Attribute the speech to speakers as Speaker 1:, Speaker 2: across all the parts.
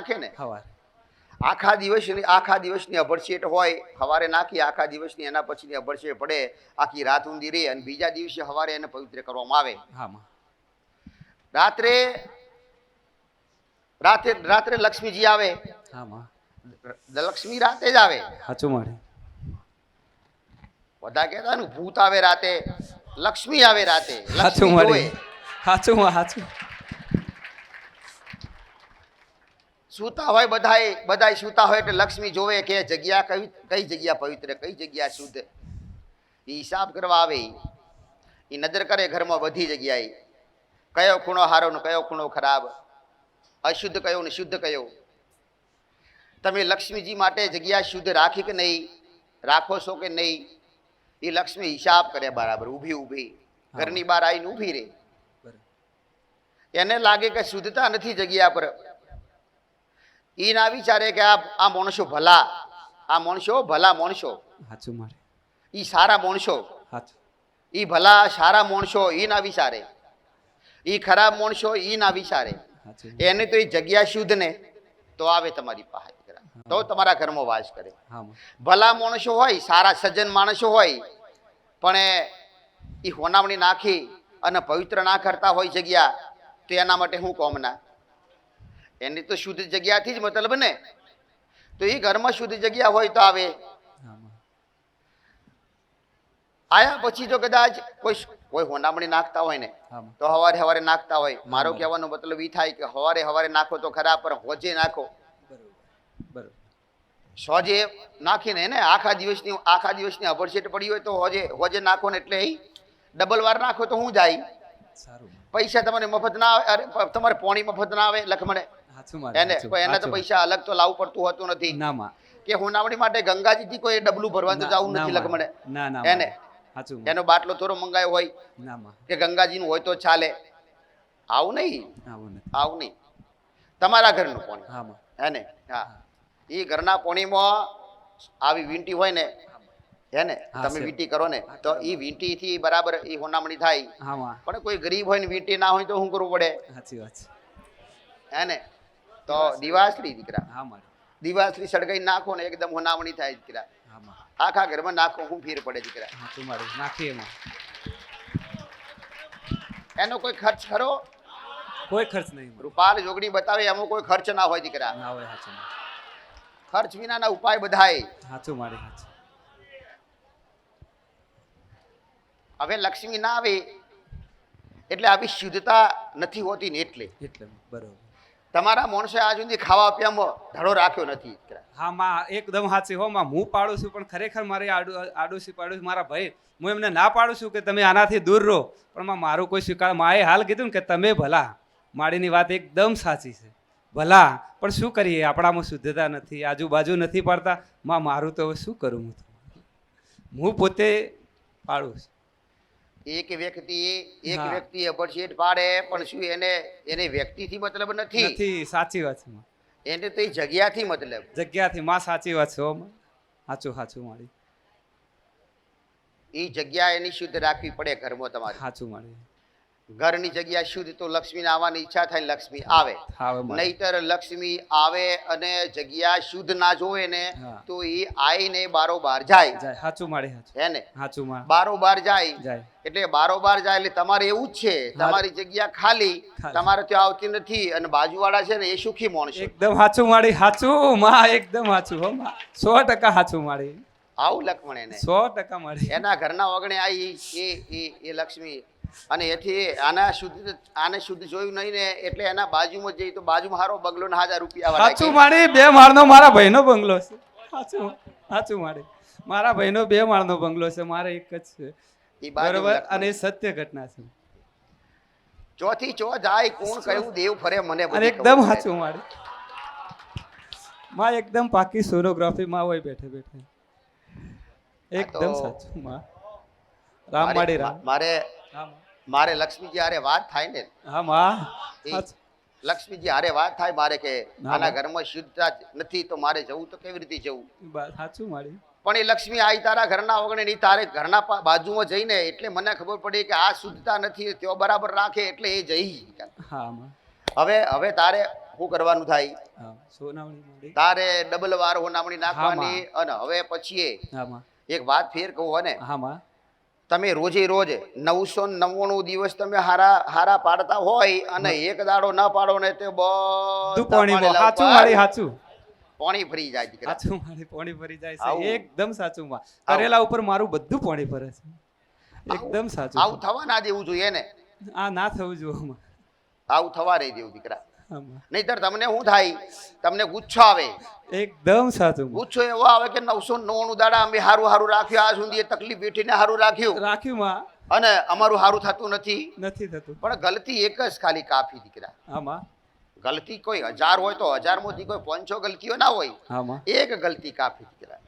Speaker 1: નાખે ને? આખા દિવસની આખા દિવસની અભડશેટ હોય સવારે નાખી આખા દિવસની એના પછીની અભડશેટ પડે આખી રાત ઊંધી રહે અને બીજા દિવસે સવારે એને પવિત્ર કરવામાં આવે. રાત્રે રાત્રે રાત્રે લક્ષ્મીજી આવે. લક્ષ્મી રાતે જ આવે.
Speaker 2: સાચું મારે.
Speaker 1: બધા કહેતા ને ભૂત આવે રાતે લક્ષ્મી આવે રાતે
Speaker 2: સાચું મારે. સાચું સાચું
Speaker 1: સૂતા હોય બધાય બધાય સૂતા હોય એટલે લક્ષ્મી જોવે કે જગ્યા કઈ કઈ જગ્યા પવિત્ર કઈ જગ્યા શુદ્ધ? એ હિસાબ કરવા આવે. ઈ નજર કરે ઘરમાં બધી જગ્યાએ. કયો ખૂણો હારો ને કયો ખૂણો ખરાબ? અશુદ્ધ કયો ને શુદ્ધ કયો? તમે લક્ષ્મીજી માટે જગ્યા શુદ્ધ રાખી કે નહીં? રાખો છો કે નહીં? એ લક્ષ્મી હિસાબ કરે બરાબર ઊભી ઊભી. ઘરની બહાર આવીને ઊભી રહે. એને લાગે કે શુદ્ધતા નથી જગ્યા પર. ઈ ના વિચારે કે આ આ માણસો ભલા. આ માણસો ભલા માણસો.
Speaker 2: સાચું મારે.
Speaker 1: એ સારા માણસો. એ ભલા સારા માણસો એ ના વિચારે. એ ખરાબ માણસો એ ના વિચારે એને તો એ જગ્યા શુદ્ધ ને તો આવે તમારી પાસે. તો તમારા ઘરમાં વાસ કરે. ભલા માણસો હોય સારા સજ્જન માણસો હોય પણ એ હોનામણી નાખી અને પવિત્ર ના કરતા હોય જગ્યા તો એના માટે હું કોમના એની તો શુદ્ધ જગ્યાથી જ મતલબ ને. તો એ ઘરમાં શુદ્ધ જગ્યા હોય તો આવે. આયા પછી જો કદાચ કોઈ કોઈ હોનામણી નાખતા હોય ને તો હવારે હવારે નાખતા હોય. મારો કહેવાનો મતલબ એ થાય કે હવારે હવારે નાખો તો ખરા પણ હોજે નાખો.
Speaker 2: બરોબર બરોબર.
Speaker 1: સોજે નાખીને ને આખા દિવસની આખા દિવસની અભરસેટ પડી હોય તો હોજે હોજે નાખો ને એટલે ડબલ વાર નાખો તો હું જાય. પૈસા તમારે મફત ના આવે અરે તમારે પોણી મફત ના આવે લખમણે. એને એના તો પૈસા અલગ તો લાવવું પડતું હોતું નથી.
Speaker 2: ના માં.
Speaker 1: કે હુનાવણી માટે ગંગાજીથી કોઈ ડબલું ભરવાનું તો જવું નથી. લખમણે
Speaker 2: ના ના
Speaker 1: એને. એનો બાટલો થોડો મંગાયો હોય
Speaker 2: ના માં.
Speaker 1: કે ગંગાજીનું હોય તો ચાલે. આવું નહીં.
Speaker 2: આવું નહીં
Speaker 1: આવું નહીં. તમારા ઘરનું પોણી
Speaker 2: હા માં.
Speaker 1: હે ને હા. એ ઘરના પોણીમાં આવી વીંટી હોય ને હે ને તમે વીંટી કરો ને તો એ વીંટી થી બરાબર એ હોનામણી થાય. પણ કોઈ ગરીબ હોય ને વીંટી ના હોય તો શું કરવું પડે?
Speaker 2: સાચી વાત
Speaker 1: હે ને તો દિવાસળી દીકરા.
Speaker 2: હા મારે.
Speaker 1: દિવાસળી સળગાઈ નાખો ને એકદમ હોનામણી થાય દીકરા.
Speaker 2: હા માં
Speaker 1: આખા ઘરમાં નાખો હું ફેર પડે દીકરા.
Speaker 2: મારે
Speaker 1: એનો કોઈ ખર્ચ ખરો?
Speaker 2: કોઈ ખર્ચ નહીં
Speaker 1: રૂપાલ જોગણી બતાવે એમાં કોઈ ખર્ચ ના હોય દીકરા.
Speaker 2: ના હોય સાચું
Speaker 1: ખર્ચ વિનાના ઉપાય બધાય.
Speaker 2: સાચું મારે સાચું
Speaker 1: હવે લક્ષ્મી ના આવે એટલે આવી શુદ્ધતા નથી હોતી ને એટલે.
Speaker 2: એટલે બરોબર.
Speaker 1: તમારા માણસે આજ સુધી ખાવા પીવામાં ધડો રાખ્યો નથી.
Speaker 2: હા, માં, એકદમ સાચી હો, માં. હું પાડું છું, પણ ખરેખર મારે આડું, આડોશી પાડોશી મારા ભાઈ, હું એમને ના પાડું છું કે તમે આનાથી દૂર રહો. પણ, માં, મારું કોઈ સ્વીકાર માએ હાલ કીધું કે તમે ભલા. માડીની વાત એકદમ સાચી છે. ભલા. પણ શું કરીએ? આપણામાં શુદ્ધતા નથી, આજુબાજુ નથી પાડતા. માં, મારું તો હવે શું કરું હું? હું પોતે પાડું છું.
Speaker 1: એક વ્યક્તિ એક વ્યક્તિ અપરસેટ પાડે પણ શું એને એને વ્યક્તિથી મતલબ નથી?
Speaker 2: નથી સાચી વાત છે
Speaker 1: એને તો એ જગ્યાથી મતલબ.
Speaker 2: જગ્યાથી માં સાચી વાત છે સાચું સાચું મારી.
Speaker 1: એ જગ્યા એની શુદ્ધ રાખવી પડે ઘરમાં તમારે.
Speaker 2: સાચું મારી.
Speaker 1: ઘરની જગ્યા શુદ્ધ તો લક્ષ્મીને આવવાની ઈચ્છા થાય લક્ષ્મી આવે.
Speaker 2: મારી
Speaker 1: નહીતર લક્ષ્મી આવે અને જગ્યા શુદ્ધ ના જોવે ને તો એ આઈને બારોબાર જાય.
Speaker 2: સાચું મારે
Speaker 1: હે ને?
Speaker 2: સાચું માં
Speaker 1: બારોબાર જાય. એટલે બારોબાર જાય એટલે તમારે એવું જ છે તમારી જગ્યા ખાલી. તમારે ત્યાં આવતી નથી અને બાજુવાળા છે ને એ સુખી માણસો
Speaker 2: એકદમ સાચું મારી સાચું માં એકદમ સાચું હો માં. સો ટકા સાચું મારી
Speaker 1: આવું લક્ષ્મણ એને.
Speaker 2: સો ટકા મારી
Speaker 1: એના ઘરના વગણે આવી એ એ લક્ષ્મી અને એથી આના શુદ્ધ આને શુદ્ધ જોયું નહીં ને એટલે એના બાજુમાં જઈ તો બાજુમાં હારો બંગલો ને હાજર રૂપિયા
Speaker 2: સાચું મારી બે માળનો મારા ભાઈનો બંગલો છે. સાચું સાચું મારી. મારા ભાઈનો બે માળનો બંગલો છે મારે એક જ છે. બરોબર? અને એ સત્ય ઘટના છે.
Speaker 1: ચોથી ચો જાય કોણ કયું દેવ ફરે મને
Speaker 2: અને એકદમ સાચું મારે. માં એકદમ પાકી સોનોગ્રાફી માં હોય બેઠે બેઠે. એકદમ સાચું માં. રામ માડી રામ.
Speaker 1: મારે મારે
Speaker 2: હા માં.
Speaker 1: મારે લક્ષ્મીજી હારે વાત થાય ને.
Speaker 2: હા માં.
Speaker 1: લક્ષ્મીજી હારે વાત થાય મારે કે આના ઘરમાં શુદ્ધતા નથી તો મારે જવું તો કેવી રીતે જવું?
Speaker 2: સાચું મારી.
Speaker 1: પણ એ લક્ષ્મી આઈ તારા ઘરના વગણે ની તારે ઘરના બાજુમાં જઈને એટલે મને ખબર પડી કે આ શુદ્ધતા નથી તેઓ બરાબર રાખે એટલે એ જઈ
Speaker 2: હા
Speaker 1: હવે હવે તારે શું કરવાનું થાય? તારે ડબલ વાર હોનામણી નાખવાની અને હવે પછી એક વાત ફેર કહું ને?
Speaker 2: હા
Speaker 1: તમે રોજે રોજ નવસો નવ્વાણું દિવસ તમે હારા હારા પાડતા હોય અને એક દાડો ના પાડો ને તે બધું
Speaker 2: પાણી સાચું
Speaker 1: ઉપર
Speaker 2: મારી સાચું
Speaker 1: પોણી ફરી જાય દીકરા.
Speaker 2: સાચું મારી પાણી ફરી જાય છે. એકદમ સાચું માં કરેલા ઉપર મારું બધું પાણી ફરે છે. એકદમ સાચું.
Speaker 1: આવું થવા ના દેવું જોઈએ ને.
Speaker 2: આ ના થવું જોઈએ
Speaker 1: આવું થવા રહી દેવું દીકરા. નહીતર તમને શું થાય? તમને ગુચ્છો આવે.
Speaker 2: એકદમ સાચું
Speaker 1: ગુચ્છો એવો આવે કે નવસો નવ્વાણું દાડા અમે હારું હારું રાખ્યું આ સુધી તકલીફ વેઠીને હારું રાખ્યું.
Speaker 2: રાખ્યું માં.
Speaker 1: અને અમારું હારું થતું નથી.
Speaker 2: નથી થતું.
Speaker 1: પણ ગલતી એક જ ખાલી કાફી દીકરા.
Speaker 2: આમાં.
Speaker 1: ગલતી કોઈ હજાર હોય તો હજારમાંથી કોઈ પાંચસો ગલતીઓ ના હોય.
Speaker 2: હા
Speaker 1: એક ગલતી કાફી દીકરા.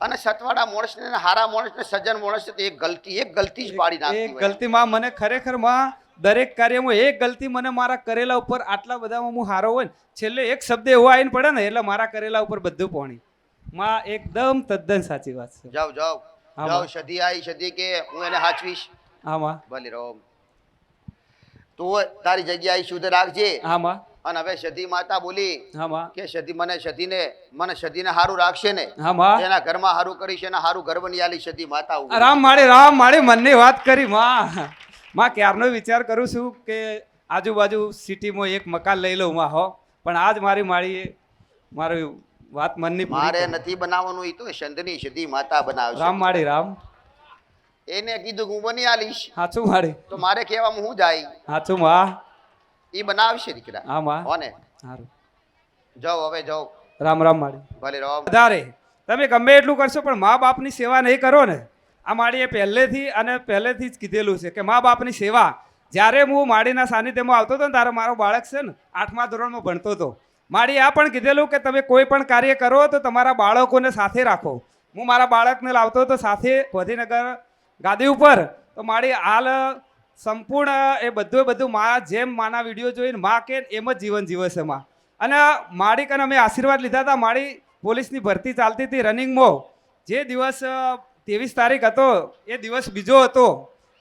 Speaker 1: અને સતવાડા માણસ ને હારા માણસ ને સજ્જન માણસ એક ગલતી એક ગલતી જ પાડી
Speaker 2: નાખી
Speaker 1: ગલતી
Speaker 2: માં મને ખરેખરમાં દરેક કાર્યમાં એક ગલતી મને મારા કરેલા ઉપર આટલા બધામાં હું હારો હોય ને છેલ્લે એક શબ્દ એવો આવીને પડે ને એટલે મારા કરેલા ઉપર બધું પોણી. માં એકદમ તદ્દન સાચી વાત છે.
Speaker 1: જાઓ જાઓ. જાઓ. સધી આવી સધી કે હું એને હાચવીશ.
Speaker 2: આમાં
Speaker 1: ભલે રહો. તું તારી જગ્યાએ શુદ્ધ રાખજે.
Speaker 2: હા માં.
Speaker 1: અને હવે સધી માતા બોલી
Speaker 2: હા માં.
Speaker 1: કે સધી મને સધીને મને સધીને હારું રાખશે ને.
Speaker 2: હા
Speaker 1: એના ઘરમાં હારું કરીશ એના હારું ઘર બની આલી સધી માતા
Speaker 2: રામ માળે રામ માળે મનની વાત કરી માં. માં ક્યારનો વિચાર કરું છું કે આજુબાજુ સિટીમાં એક મકાન લઈ લઉં માં હો. પણ આજ મારી માળીએ મારી વાત મનની
Speaker 1: મારે નથી બનાવવાનું એ તો સંતની સધી માતા બનાવે
Speaker 2: રામ માળી રામ.
Speaker 1: એને કીધું કે હું બની આલીશ.
Speaker 2: સાચું માળી.
Speaker 1: તો મારે કહેવામાં હું જાય?
Speaker 2: સાચું માં.
Speaker 1: એ બનાવશે દીકરા.
Speaker 2: હા માં.
Speaker 1: હોને?
Speaker 2: સારું
Speaker 1: જાઓ હવે જાઓ.
Speaker 2: રામ રામ માળી.
Speaker 1: ભલે રામ
Speaker 2: વધારે. તમે ગમે એટલું કરશો પણ મા બાપની સેવા નહીં કરો ને. આ માળીએ પહેલેથી અને પહેલેથી જ કીધેલું છે કે મા બાપની સેવા, જ્યારે હું માળીના સાનિધ્યમાં આવતો હતો ને ત્યારે મારો બાળક છે ને આઠમા ધોરણમાં ભણતો હતો. માળી આ પણ કીધેલું કે તમે કોઈ પણ કાર્ય કરો તો તમારા બાળકોને સાથે રાખો. હું મારા બાળકને લાવતો હતો સાથે ગોધીનગર ગાદી ઉપર. તો મારી હાલ સંપૂર્ણ એ બધું બધું મા જેમ માના વીડિયો જોઈને મા કે એમ જ જીવન જીવે છે મા. અને માળી કને અમે આશીર્વાદ લીધા હતા. માળી પોલીસની ભરતી ચાલતી હતી રનિંગમાં. જે દિવસ ત્રેવીસ તારીખ હતો એ દિવસ બીજો હતો.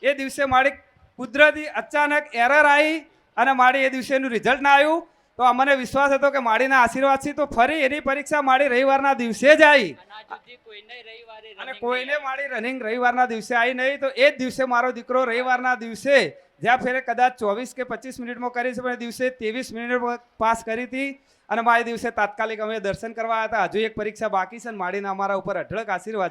Speaker 2: એ દિવસે મારી કુદરતી અચાનક એરર આવી અને મારી એ દિવસે એનું રિઝલ્ટ ના આવ્યું. તો અમને વિશ્વાસ હતો કે માળીના આશીર્વાદથી તો ફરી એની પરીક્ષા માળી રવિવારના દિવસે જ આવી અને કોઈને મારી રનિંગ રવિવારના દિવસે આવી નહીં તો એ જ દિવસે મારો દીકરો રવિવારના દિવસે જ્યાં ફેરે કદાચ ચોવીસ કે પચીસ મિનિટમાં કરી છે પણ એ દિવસે ત્રેવીસ મિનિટમાં પાસ કરી હતી. અને મારે દિવસે તાત્કાલિક અમે દર્શન કરવા હતા. હજુ એક પરીક્ષા બાકી છે અને માડીના અમારા ઉપર અઢળક આશીર્વાદ